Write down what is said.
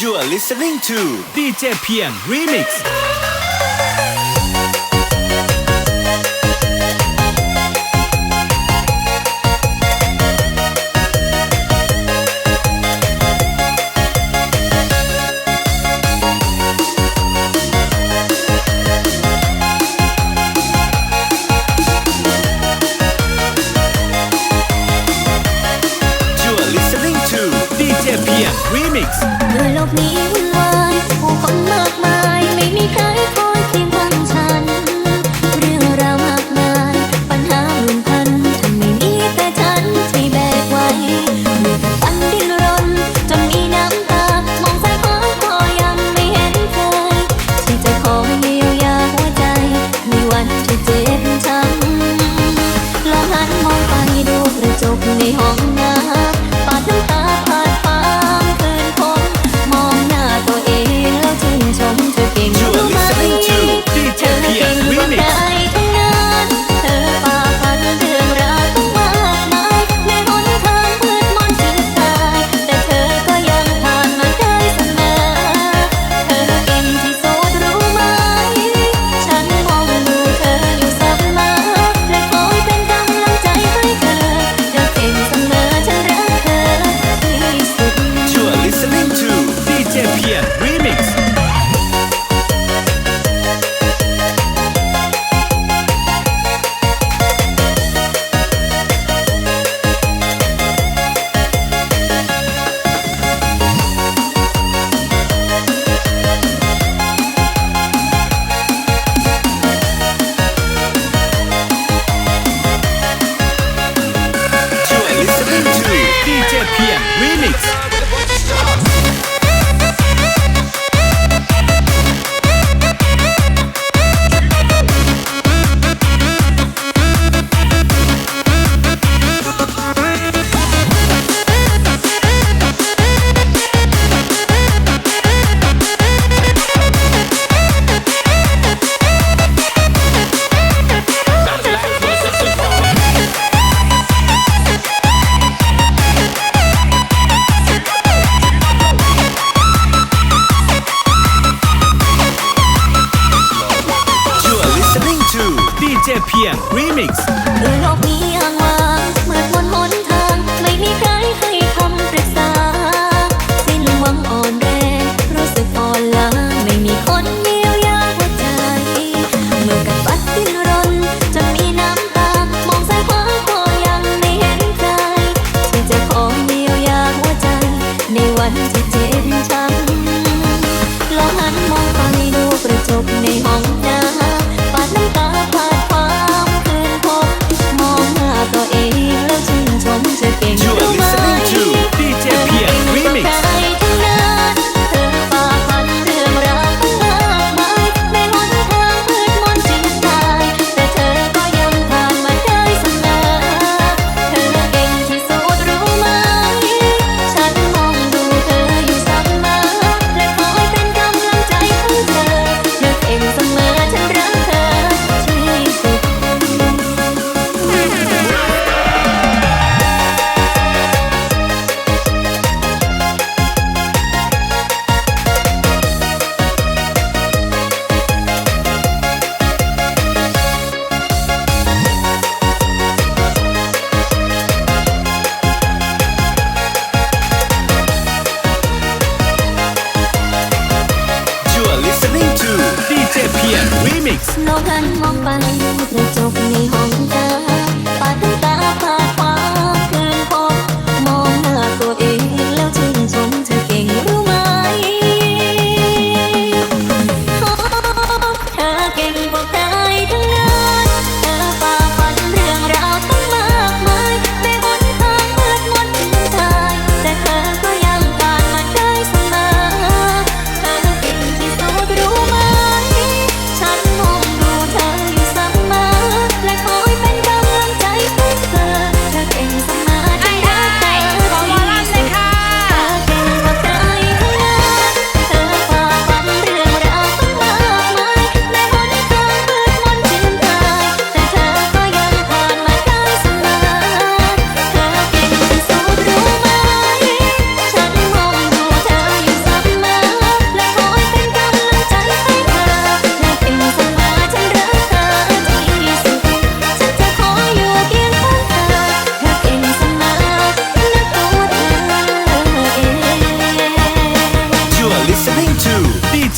You are listening to DJ PM Remix. พียง Remix มื่อเางวางเมื่อมนหนทาง ไม่มีใครให้คำปรึกษา สิ้นหวังอ่อนแรงรู้สึกอ่อนล้าไม่มีคนเยียวยาหัวใจ เมื่อกัดฟัดดิ้นรนจนมีน้ำตามองสายฟ้าก็ยังไม่เห็นใจที่จะขอเยียวยาหัวใจ ในวันที่เจ็บช้ำลองหันมองไปดูกระจกในห้องน้ำ Mix เราหันมองไปเห็นกระจกในห้องตาเ